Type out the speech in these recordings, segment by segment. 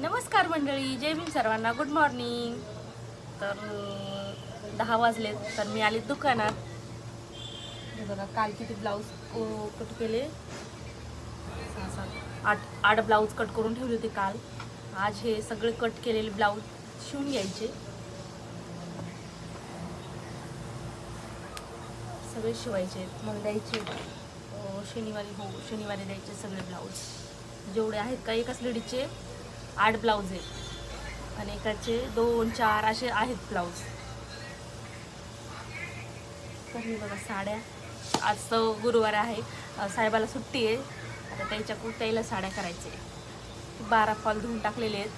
नमस्कार मंडळी जय भीम सर्वांना. गुड मॉर्निंग तर दहा वाजले तर मी आले दुकानात. बघा काल किती ब्लाऊज कट केले? सहा, सात, आठ आठ ब्लाऊज कट करून ठेवले होते काल. आज हे सगळे कट केलेले ब्लाऊज शिवून घ्यायचे. सगळे शिवायचे मला द्यायचे. शनिवारी हो शनिवारी द्यायचे सगळे ब्लाऊज जेवढे आहेत का एकाच लेडीचे आठ ब्लाऊज आहेत. आणि एकाचे दोन चार असे आहेत ब्लाऊज तर हे बघा साड्या. आज तर गुरुवार आहे. साहेबाला सुट्टी आहे. आता त्याच्या कुत्याला साड्या करायचे बारा फॉल धुवून टाकलेले आहेत.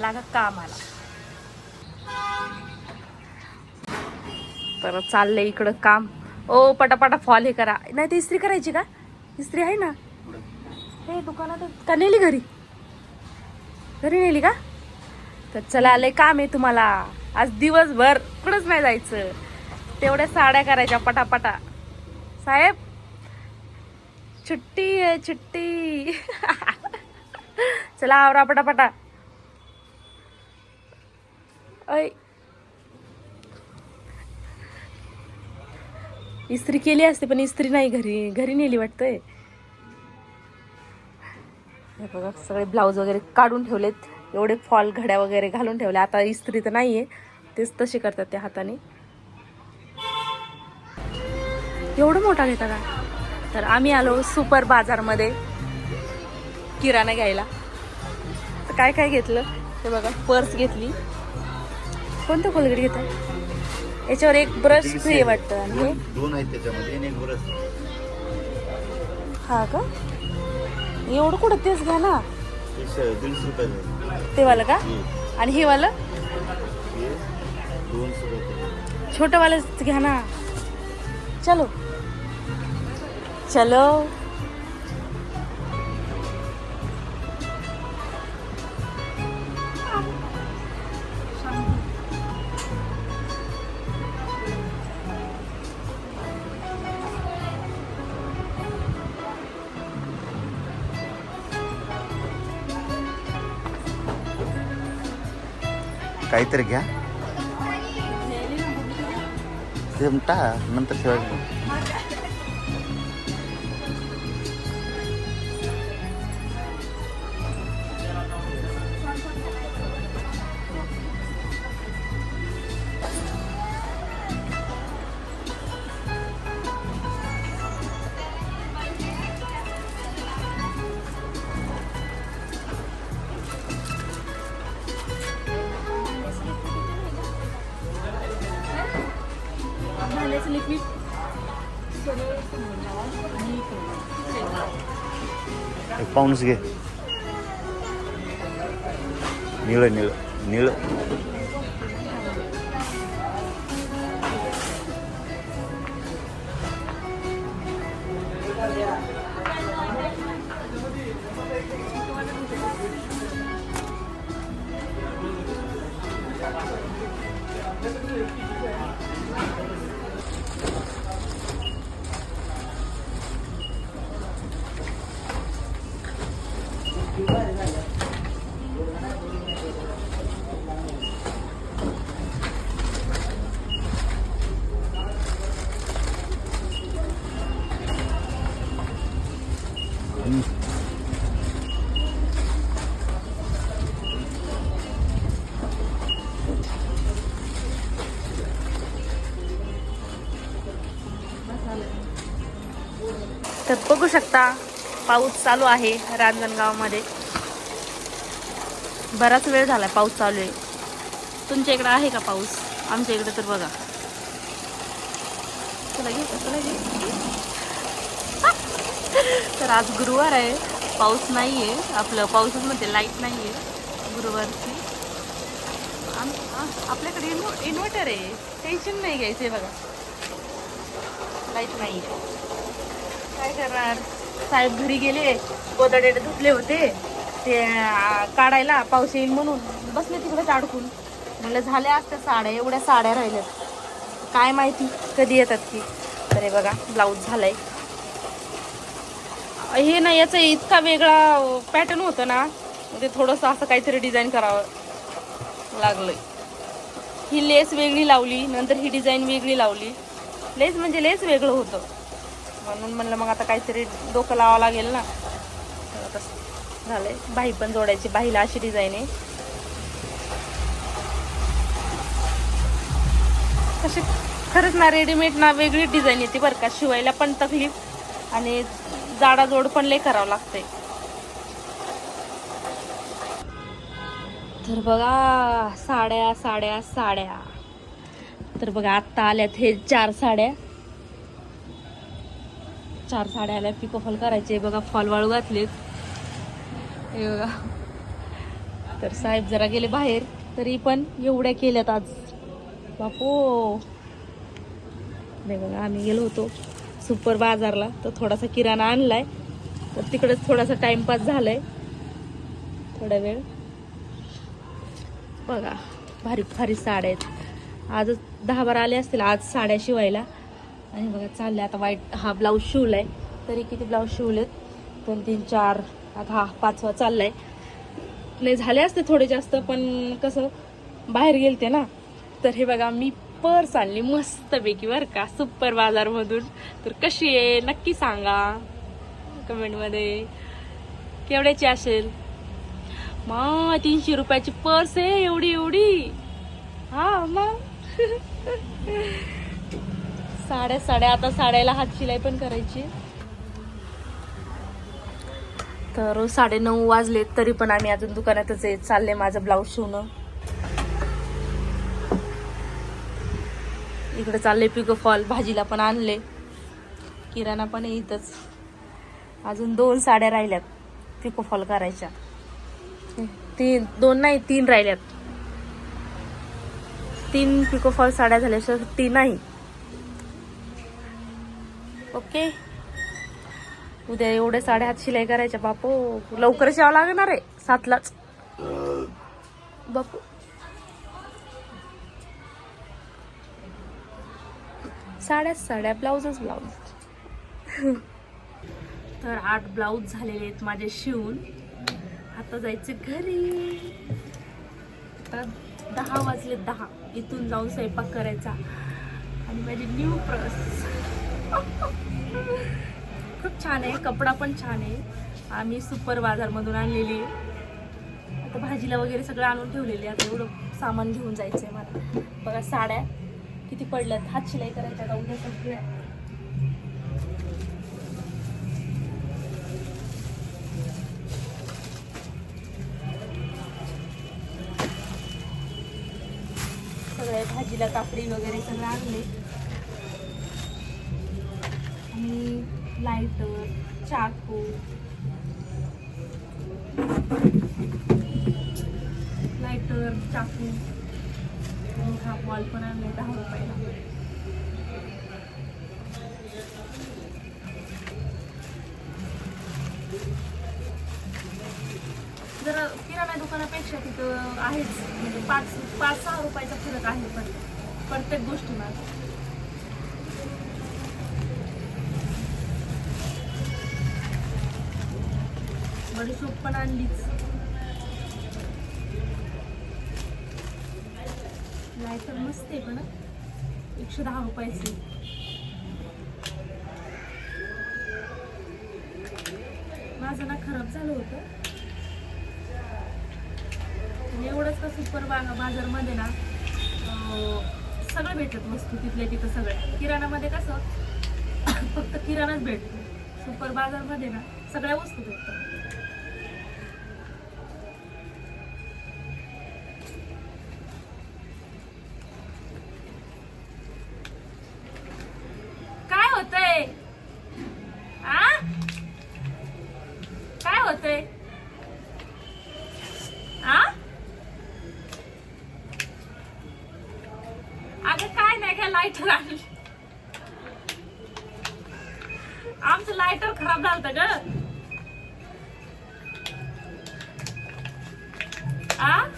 लागा कामाला तर चाललंय इकडं काम. ओ पटापटा फॉल हे करा. नाही ते इस्त्री करायची का? इस्त्री आहे ना? हे दुकानात का नेली घरी? घरी नेली का? तर चला आलंय काम आहे तुम्हाला. आज दिवसभर कुठंच नाही जायचं. तेवढ्या साड्या करायच्या पटापटा. साहेब छुट्टी आहे छुट्टी चला आवरा पटापटा. ऐ इस्त्री केली असते पण इस्त्री नाही घरी. घरी नेली वाटतंय. बघा सगळे ब्लाऊज वगैरे काढून ठेवलेत. एवढे फॉल घड्या वगैरे घालून ठेवले. आता इस्त्री तर नाही आहे तेच तसे करतात त्या हाताने. एवढं मोठा घेता का? तर आम्ही आलो सुपर बाजारमध्ये किराणा घ्यायला. तर काय काय घेतलं? ते बघा पर्स घेतली. कोणतं कोलगेट घेत याच्यावर एक ब्रश फ्री वाटतं. आणि दोन आहेत त्याच्यामध्ये हा का? एवढं कुठं तेच घ्या ना. ते श- दीडशे रुपयाचं आहे. ते वालं का? आणि हे वालं? छोटं वालं घ्या ना. चलो. चलो. काहीतरी घ्या ते टा एक पाऊनच घे निळ निळ निळ तर बघू शकता पाऊस चालू आहे रांजणगावमध्ये. बराच वेळ झाला पाऊस चालू आहे. तुमच्या इकडं आहे का पाऊस? आमच्या इकडे तर बघा. चला घे चला घे. तर आज गुरुवार आहे. पाऊस नाही आहे आपलं पाऊसमध्ये लाइट नाही आहे गुरुवारची. आम- आपल्याकडे इन्व इन्व्हर्टर आहे. टेन्शन नाही घ्यायचं आहे बघा. लाइट नाही आहे काय करणार? साहेब घरी गेले गोदडे धुतले होते. ते काढायला पाऊस येईल म्हणून बसले तिकडेच अडकून. म्हणलं झाल्या असत्या साड्या एवढ्या साड्या राहिल्यात. काय माहिती कधी येतात की. तर हे बघा ब्लाऊज झालाय. हे ना याचा इतका वेगळा पॅटर्न होतं ना ते थोडंसं असं काहीतरी डिझाईन करावं लागलंय. ही लेस वेगळी लावली नंतर ही डिझाईन वेगळी लावली. लेस म्हणजे लेस वेगळं होतं. म्हणून म्हणलं मग आता काहीतरी डोकं लावावं लागेल ना. तसं झालं झालंय. बाही पण जोडायची. बाहीला अशी डिझाईन आहे. अशी खरंच ना रेडीमेड ना वेगळी डिझाईन येते बरं का. शिवायला पण तकलीफ आणि जाडाजोड पण लय करावं लागतंय. तर बघा साड्या साड्या साड्या. तर बघा आत्ता आल्यात हे चार साड्या. चार साड्या आल्या पिको फॉल करायचे. बघा फॉल वाळू घातलेत. हे बघा. तर साहेब जरा गेले बाहेर तरी पण एवढ्या केल्यात आज. बापो. नाही बघा आम्ही गेलो होतो सुपर बाजारला. तर थोडासा किराणा आणलाय. तर तिकडेच थोडासा टाइमपास झालाय. थोडा वेळ. बघा भारी भारी साड्या आहेत. आजच दहा बारा आले असतील आज साड्या शिवायला. आणि बघा चालले आता वाईट हा ब्लाऊज शिवलाय. तरी किती ब्लाऊज शिवलेत? दोन तीन चार आता हा पाचवा चाललाय. नाही झाले असते थोडे जास्त पण कसं बाहेर गेलते ना. तर हे बघा मी पर्स आणली मस्तपैकी बरं का सुपर बाजारमधून. तर कशी आहे नक्की सांगा कमेंटमध्ये केवढ्याची असेल? मग तीनशे रुपयाची पर्स आहे एवढी एवढी. हा मग. साड्या साड्या आता साड्याला हात शिलाई पण करायची. तर साडे नऊ वाजले तरी पण आम्ही अजून दुकानातच आहे. चालले माझं ब्लाऊज शिवणं. इकडे चालले पिको फॉल भाजीला पण आणले किराणा पण येतच इथंच. अजून दोन साड्या राहिल्यात पिको फॉल करायच्या. तीन दोन नाही तीन राहिल्यात. तीन पिको फॉल साड्या झाल्या तीन नाही ओके. उद्या एवढे साड्या हात शिलाई करायच्या बापू. लवकरच यावं लागणार आहे. सातलाच. बापू. साड्याच साड्या ब्लाऊजच ब्लाऊज तर आठ ब्लाऊज झालेले आहेत माझे शिवून. आता जायचं घरी. आता दहा वाजले दहा. इथून जाऊन स्वयंपाक करायचा. आणि माझी न्यू प्रस खूप छान आहे. कपडा पण छान आहे. आम्ही सुपर बाजारमधून आणलेली. आता भाजीला वगैरे सगळं आणून ठेवलेली. आहे आता एवढं सामान घेऊन जायचं आहे मला. बघा साड्या किती पडल्यात. हात शिलाई करायच्या का? उद्या सगळ्या सगळ्या भाजीला काकडी वगैरे सगळं आणले. आणि लायटर चाकू लायटर चाकू हा बॉल पण आणले दहा रुपयाला. जरा किराणा दुकानापेक्षा तिथं आहेच. म्हणजे पाच पाच सहा रुपयाचा फरक आहे पण प्रत्येक गोष्टीमध्ये बडीशोप पण आणलीच. लायटर मस्त आहे पण एकशे दहा रुपयाचे. माझं ना खराब झालं होतं. एवढंच का सुपर बा बाजारमध्ये ना सगळं भेटत वस्तू तिथल्या तिथं सगळ्या किराणामध्ये कसं फक्त किराणाच भेटतो. सुपर बाजारमध्ये ना सगळ्या वस्तू भेटतात. होते. अगं काय नाही का लायटर आली आमचं लायटर खराब झालं ग. आ?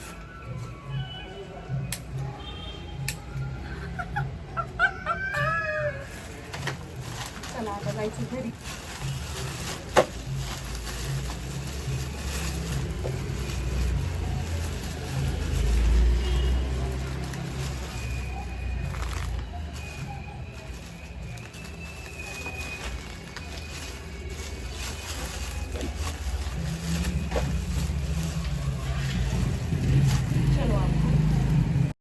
चला आता जायचं घरी.